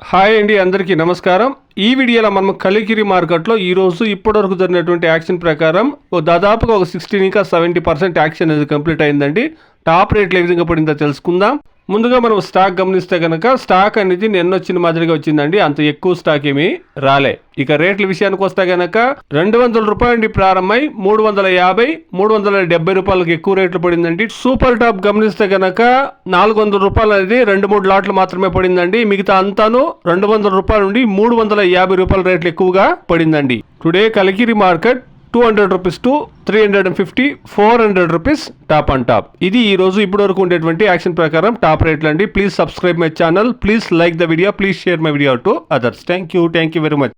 Hi అండి అందరికీ నమస్కారం. ఈ వీడియోలో మనం కలికిరి మార్కెట్లో ఈరోజు ఇప్పటివరకు జరిగినటువంటి యాక్షన్ ప్రకారం ఓ దాదాపుగా ఒక సిక్స్టీన్ ఇంకా సెవెంటీ పర్సెంట్ యాక్షన్ అనేది కంప్లీట్ అయిందండి. టాప్ రేట్లు ఏ విధంగా పడిందో తెలుసుకుందాం. ముందుగా మనం స్టాక్ గమనిస్తే కనుక స్టాక్ అనేది నిన్న వచ్చిన మాదిరిగా వచ్చిందండి. అంత ఎక్కువ స్టాక్ ఏమీ రాలే. ఇక రేట్ల విషయానికి వస్తే కనుక రెండు వందల రూపాయల నుండి ప్రారంభమై మూడు వందల యాభై మూడు వందల డెబ్బై రూపాయలకు ఎక్కువ రేట్లు పడిందండి. సూపర్ టాప్ గమనిస్తే కనుక నాలుగు వందల రూపాయలు అనేది రెండు మూడు లాట్లు మాత్రమే పడిందండి. మిగతా అంతాను రెండు వందల రూపాయల నుండి మూడు వందల యాభై రూపాయల రేట్లు ఎక్కువగా పడిందండి. Today Kalikiri market two hundred rupees to three hundred and fifty four hundred rupees top and top ఇది ఈ రోజు ఇప్పటివరకు ఉండేటువంటి యాక్షన్ ప్రకారం టాప్ రేట్లు అండి. Please subscribe my channel please like the video please share my video to others thank you thank you very much